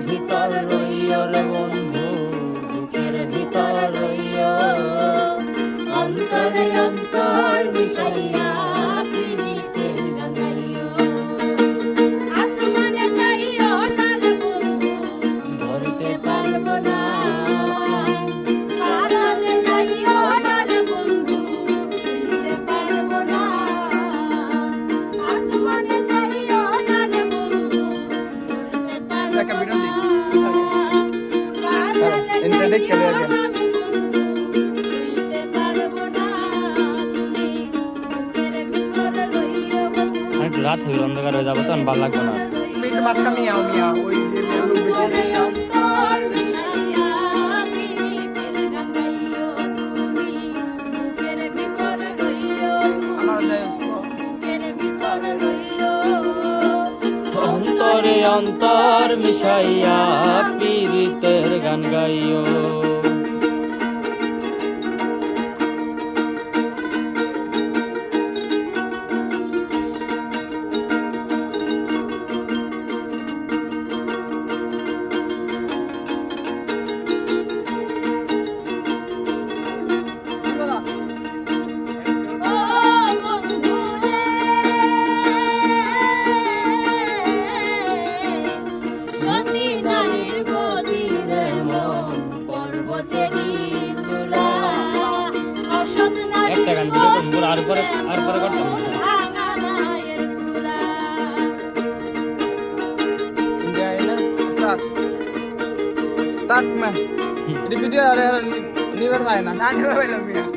ভিতর রইয় বন্ধু বুকের ভিতর রইয় অন্তরে এনতে দেখতে লাগেন রাত হয়ে অন্ধকার হয়ে যাব তখন ভালো লাগবে না। একটু মাছ কামিয়ে আমি ওই অন্তরে মিশাইয়া পীড়িতের গান গাইও। দিলে তো পুরো আর পরে আর পরে করতাম স্টার্ট মে এটা ভিডিও আরে নিবার পায় না। না নিবার